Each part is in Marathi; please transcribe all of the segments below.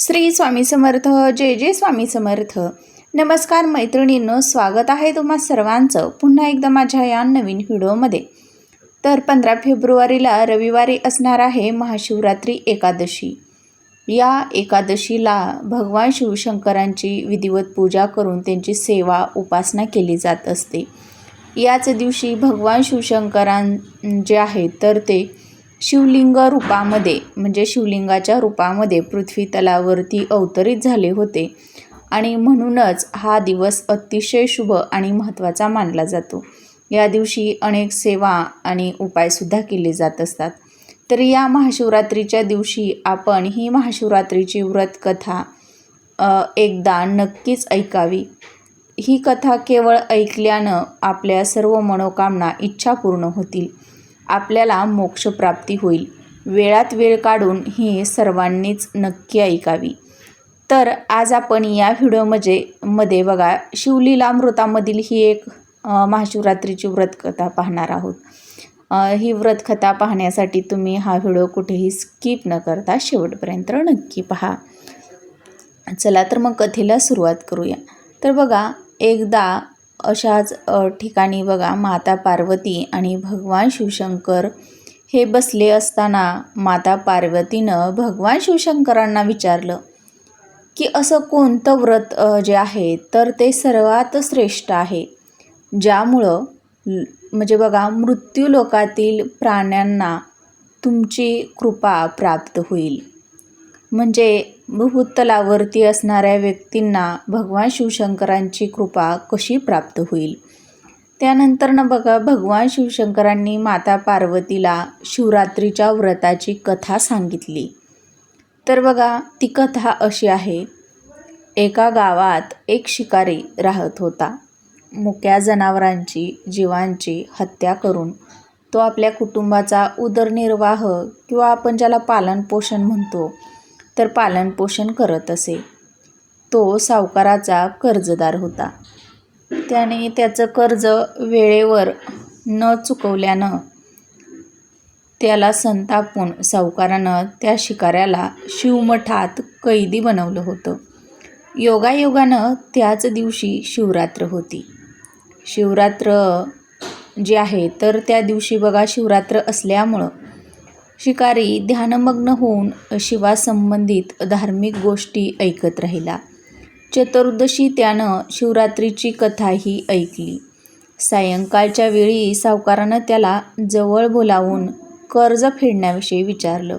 श्री स्वामी समर्थ जय जय स्वामी समर्थ. नमस्कार मैत्रिणींनो स्वागत आहे तुम्हा सर्वांचं पुन्हा एकदा माझ्या या नवीन व्हिडिओमध्ये. तर पंधरा फेब्रुवारीला रविवारी असणार आहे महाशिवरात्री एकादशी. या एकादशीला भगवान शिवशंकरांची विधिवत पूजा करून त्यांची सेवा उपासना केली जात असते. याच दिवशी भगवान शिवशंकरां जे आहेत तर ते शिवलिंग रूपामध्ये म्हणजे शिवलिंगाच्या रूपामध्ये पृथ्वी तलावरती अवतरित झाले होते. आणि म्हणूनच हा दिवस अतिशय शुभ आणि महत्त्वाचा मानला जातो. या दिवशी अनेक सेवा आणि उपायसुद्धा केले जात असतात. तर या महाशिवरात्रीच्या दिवशी आपण ही महाशिवरात्रीची व्रतकथा एकदा नक्कीच ऐकावी. ही कथा केवळ ऐकल्यानं आपल्या सर्व मनोकामना इच्छा पूर्ण होतील. आपल्याला मोक्षप्राप्ती होईल. वेळात वेळ काढून ही सर्वांनीच नक्की ऐकावी. तर आज आपण या व्हिडिओमध्ये मध्ये बघा शिवलीलामृतामधील ही एक महाशिवरात्रीची व्रतकथा पाहणार आहोत. ही व्रतकथा पाहण्यासाठी तुम्ही हा व्हिडिओ कुठेही स्किप न करता शेवटपर्यंत नक्की पहा. चला तर मग कथेला सुरुवात करूया. तर बघा एकदा अशाच ठिकाणी बघा माता पार्वती आणि भगवान शिवशंकर हे बसले असताना माता पार्वतीनं भगवान शिवशंकरांना विचारलं की असं कोणतं व्रत जे आहे तर ते सर्वात श्रेष्ठ आहे. ज्यामुळं म्हणजे बघा मृत्यू लोकातील प्राण्यांना तुमची कृपा प्राप्त होईल. म्हणजे भूतलावरती असणाऱ्या व्यक्तींना भगवान शिवशंकरांची कृपा कशी प्राप्त होईल? त्यानंतर बघा भगवान शिवशंकरांनी माता पार्वतीला शिवरात्रीच्या व्रताची कथा सांगितली. तर बघा ती कथा अशी आहे. एका गावात एक शिकारी राहत होता. मुक्या जनावरांची जीवांची हत्या करून तो आपल्या कुटुंबाचा उदरनिर्वाह किंवा आपण ज्याला पालनपोषण म्हणतो तर पालनपोषण करत असे. तो सावकाराचा कर्जदार होता. त्याने त्याचं कर्ज वेळेवर न चुकवल्यानं त्याला संतापून सावकारानं त्या शिकाऱ्याला शिवमठात कैदी बनवलं होतं. योगायोगानं त्याच दिवशी शिवरात्र होती. शिवरात्र जे आहे तर त्या दिवशी बघा शिवरात्र असल्यामुळं शिकारी ध्यानमग्न होऊन शिवासंबंधित धार्मिक गोष्टी ऐकत राहिला. चतुर्दशी त्यानं शिवरात्रीची कथाही ऐकली. सायंकाळच्या वेळी सावकारानं त्याला जवळ बोलावून कर्ज फेडण्याविषयी विचारलं.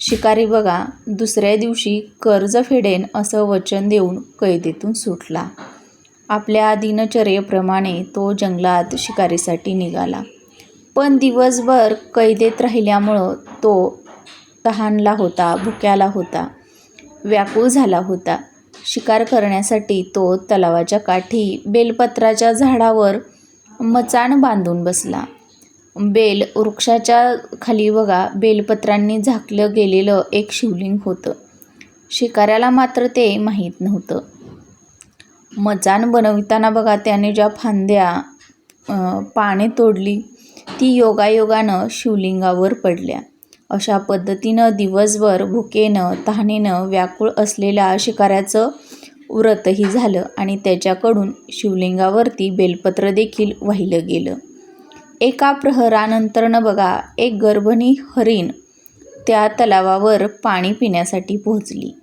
शिकारी बघा दुसऱ्या दिवशी कर्ज फेडेन असं वचन देऊन कैदेतून सुटला. आपल्या दिनचर्येप्रमाणे तो जंगलात शिकारीसाठी निघाला. पण दिवसभर कैदेत राहिल्यामुळं तो तहानला होता भुक्याला होता व्याकुळ झाला होता. शिकार करण्यासाठी तो तलावाच्या काठी बेलपत्राच्या झाडावर मचाण बांधून बसला. बेल वृक्षाच्या खाली बघा बेलपत्रांनी झाकलं गेलेलं एक शिवलिंग होतं. शिकाऱ्याला मात्र ते माहीत नव्हतं. मचाण बनविताना बघा त्याने ज्या फांद्या पाने तोडली ती योगायोगानं शिवलिंगावर पडल्या. अशा पद्धतीनं दिवसभर भुकेनं तहानेनं व्याकुळ असलेल्या शिकाऱ्याचं व्रतही झालं आणि त्याच्याकडून शिवलिंगावरती बेलपत्र देखील वाहिलं गेलं. एका प्रहरानंतरनं बघा एक गर्भणी हरिण त्या तलावावर पाणी पिण्यासाठी पोहोचली.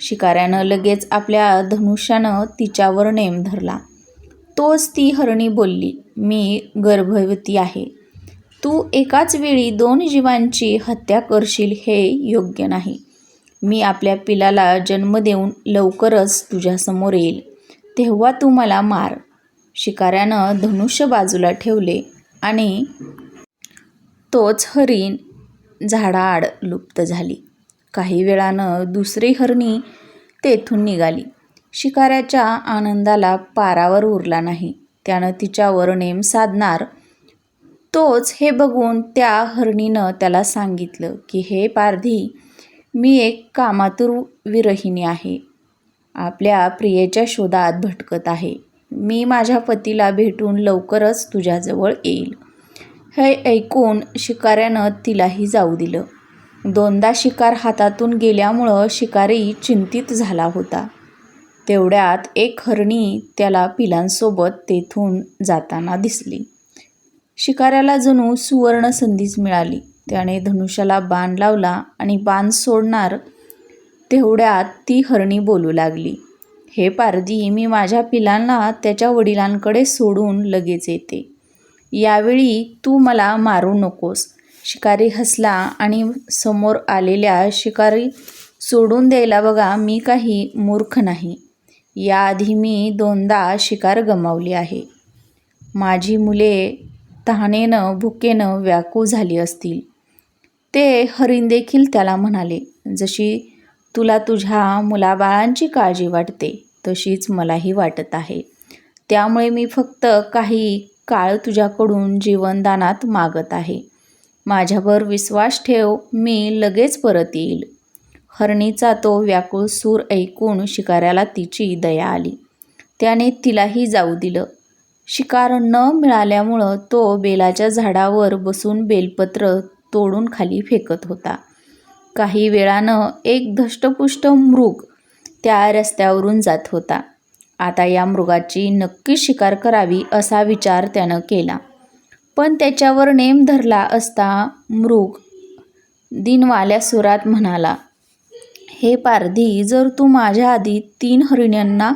शिकाऱ्यानं लगेच आपल्या धनुष्यानं तिच्यावर नेम धरला. तोच ती हरणी बोलली मी गर्भवती आहे. तू एकाच वेळी दोन जीवांची हत्या करशील हे योग्य नाही. मी आपल्या पिलाला जन्म देऊन लवकरच तुझ्यासमोर येईल. तेव्हा तू मला मार. शिकाऱ्यानं धनुष्य बाजूला ठेवले आणि तोच हरिण झाडाआड लुप्त झाली. काही वेळानं दुसरी हरणी तेथून निघाली. शिकाऱ्याच्या आनंदाला पारावर उरला नाही. त्यानं तिच्यावर नेम साधणार तोच हे बघून त्या हरणीनं त्याला सांगितलं की हे पारधी मी एक कामातुर विरहिणी आहे. आपल्या प्रियेच्या शोधात भटकत आहे. मी माझ्या पतीला भेटून लवकरच तुझ्याजवळ येईल. हे ऐकून शिकाऱ्यानं तिलाही जाऊ दिलं. दोनदा शिकार हातातून गेल्यामुळं शिकारी चिंतित झाला होता. तेवढ्यात एक हरणी त्याला पिलांसोबत तेथून जाताना दिसली. शिकाऱ्याला जणू सुवर्ण संधीच मिळाली. त्याने धनुष्याला बाण लावला आणि बाण सोडणार तेवढ्यात ती हरणी बोलू लागली. हे पारधी मी माझ्या पिलांना त्याच्या वडिलांकडे सोडून लगेच येते. यावेळी तू मला मारू नकोस. शिकारी हसला आणि समोर आलेल्या शिकारी सोडून द्यायला बघा मी काही मूर्ख नाही. याआधी मी दोनदा शिकार गमावली आहे. माझी मुले तहानेनं भुकेनं व्याकुळ झाली असतील. ते हरिणदेखील त्याला म्हणाले जशी तुला तुझ्या मुलाबाळांची काळजी वाटते तशीच मलाही वाटत आहे. त्यामुळे मी फक्त काही काळ तुझ्याकडून जीवनदानात मागत आहे. माझ्यावर विश्वास ठेव मी लगेच परत येईल. हरणीचा तो व्याकुळ सूर ऐकून शिकाऱ्याला तिची दया आली. त्याने तिलाही जाऊ दिलं. शिकार न मिळाल्यामुळं तो बेलाच्या झाडावर बसून बेलपत्र तोडून खाली फेकत होता. काही वेळानं एक धष्टपुष्ट मृग त्या रस्त्यावरून जात होता. आता या मृगाची नक्की शिकार करावी असा विचार त्यानं केला. पण त्याच्यावर नेम धरला असता मृग दिनवाल्या सुरात म्हणाला हे पारधी जर तू माझ्या आधी तीन हरिण्यांना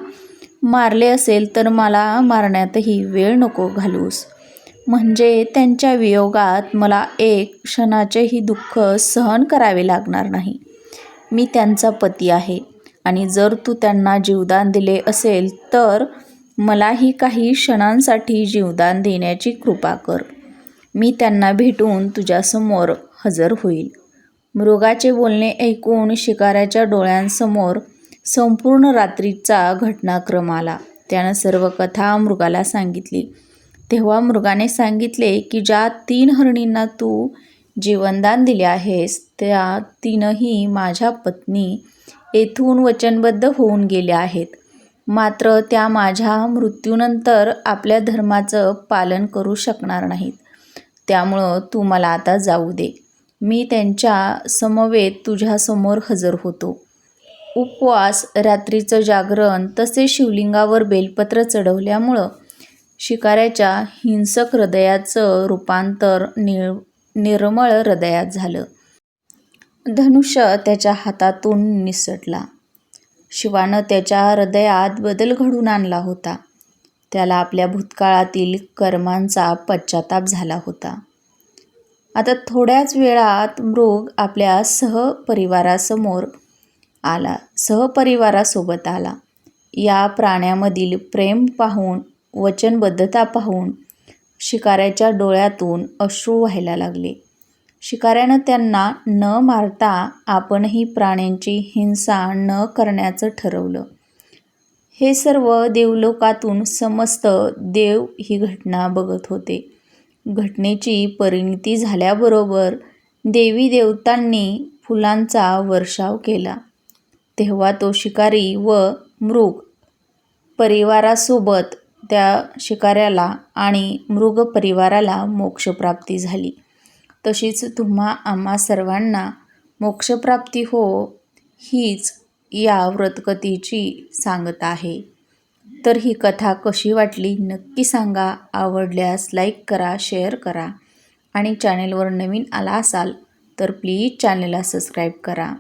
मारले असेल तर मला मारण्यातही वेळ नको घालूस. म्हणजे त्यांच्या वियोगात मला एक क्षणाचेही दुःख सहन करावे लागणार नाही. मी त्यांचा पती आहे आणि जर तू त्यांना जीवदान दिले असेल तर मलाही काही क्षणांसाठी जीवदान देण्याची कृपा कर. मी त्यांना भेटून तुझ्यासमोर हजर होईल. मृगाचे बोलणे ऐकून शिकाऱ्याच्या डोळ्यांसमोर संपूर्ण रात्रीचा घटनाक्रम आला. त्यानं सर्व कथा मृगाला सांगितली. तेव्हा मृगाने सांगितले की ज्या तीन हरणींना तू जीवनदान दिले आहेस त्या तीनही माझ्या पत्नी येथून वचनबद्ध होऊन गेल्या आहेत. मात्र त्या माझ्या मृत्यूनंतर आपल्या धर्माचं पालन करू शकणार नाहीत. त्यामुळं तू मला आता जाऊ दे. मी त्यांच्या समवेत तुझ्यासमोर हजर होतो. उपवास रात्रीचं जागरण तसे शिवलिंगावर बेलपत्र चढवल्यामुळं शिकाऱ्याच्या हिंसक हृदयाचं रूपांतर निळ निर्मळ हृदयात झालं. धनुष्य त्याच्या हातातून निसटला. शिवानं त्याच्या हृदयात बदल घडून आणला होता. त्याला आपल्या भूतकाळातील कर्मांचा पश्चाताप झाला होता. आता थोड्याच वेळात मृग आपल्या सहपरिवारासमोर आला. सहपरिवारासोबत आला. या प्राण्यामधील प्रेम पाहून वचनबद्धता पाहून शिकाऱ्याच्या डोळ्यातून अश्रू व्हायला लागले. शिकाऱ्यानं त्यांना न मारता आपणही प्राण्यांची हिंसा न करण्याचं ठरवलं. हे सर्व देवलोकातून समस्त देव ही घटना बघत होते. घटनेची परिणिती झाल्याबरोबर देवी देवतांनी फुलांचा वर्षाव केला. तेव्हा तो शिकारी व मृग परिवारासोबत त्या शिकाऱ्याला आणि मृग परिवाराला मोक्षप्राप्ती झाली. तशीच तुम्हा आम्हा सर्वांना मोक्षप्राप्ती हो हीच या व्रतकथेची सांगत आहे. तर ही कथा कशी वाटली नक्की सांगा आवडल्यास लाईक करा शेअर करा आणि चॅनेलवर नवीन आला असाल तर प्लीज चॅनेलला सबस्क्राईब करा.